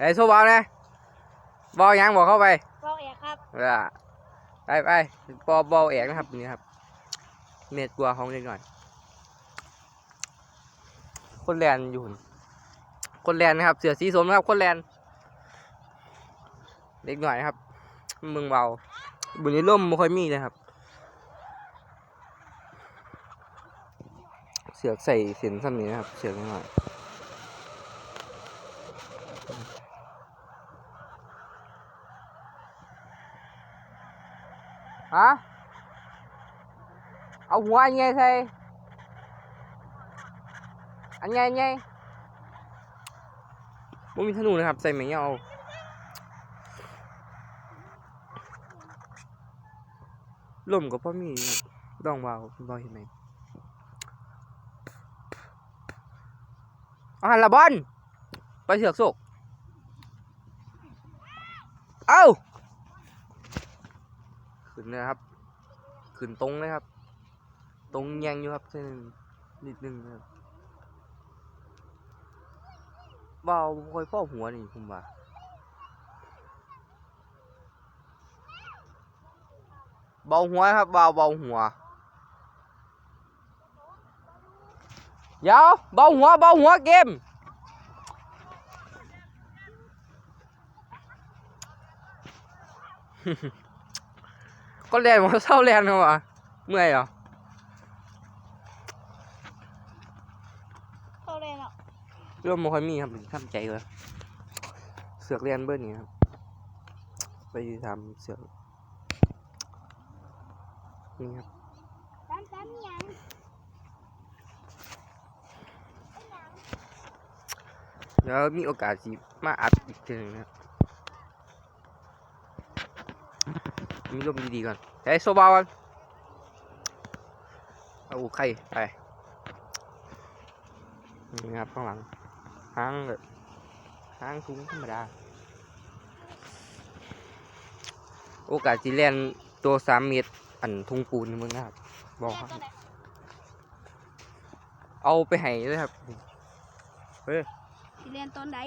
ไอ้โซบอลนะบอลยังบอกเข้าไปเราเอกครับเออไปไปบอลบอลเอกนะครับนี่ครับเม็ดกลัวของเล็กหน่อย คนแลนอยู่หุ่นคนแลนนะครับ เสือสีสมนะครับ คนแลนเล็กหน่อยนะครับเมืองเบาบุญนี้ร่มไม่ค่อยมีนะครับ เสือกใส่เสียนซ้ำนี้นะครับ เสือกนิดหน่อย ฮะเอาหัวอันไงใส่อันไงอันไงบ่มีธนูนะครับ ใส่ไหมเอาลมก็พอมีครับลองเบาบอเห็นไหมอาหันละบอลไปเสือกโศกเอ้า ขึ้นนะครับ ขึ้นตรงเลยครับ ตรงยังอยู่ครับเส้นนิดนึงครับเบาคอยพ่อหัวนี่ผมว่าเบาหัวครับเบาเบาหัว เดี๋ยวเบาหัวเบาหัวเกม ก็แลนมาเศร้าแลนเขาวะเมื่อยเหรอเราเรียนอะเรื่องมค่อยมีครับทำใจเลยเสือกเรียนเบิ้ลนี่ครับ ไปทำเสือกนี่ครับตันตันยังแล้วมีโอกาสสิมาอัดอีกทีหนึงนะครับ มีลมดีๆก่อนใช้โซบาก่อนเอาไข่ไปนี่ครับข้างหลังหางแบบหางสูงธรรมดา โอกาสจีแลนตัวสามเมตร อันทุ่งปูนมึงนะครับบอกครับตัวไหนเอาไปให้เลยครับเฮ้ยสิเรียนตอนไหน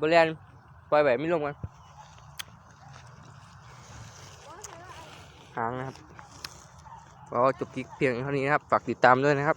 บริเวณปล่อยแบบไม่ลงกัน หางนะครับก็จบคลิปเพียงเท่านี้นะครับ ฝากติดตามด้วยนะครับ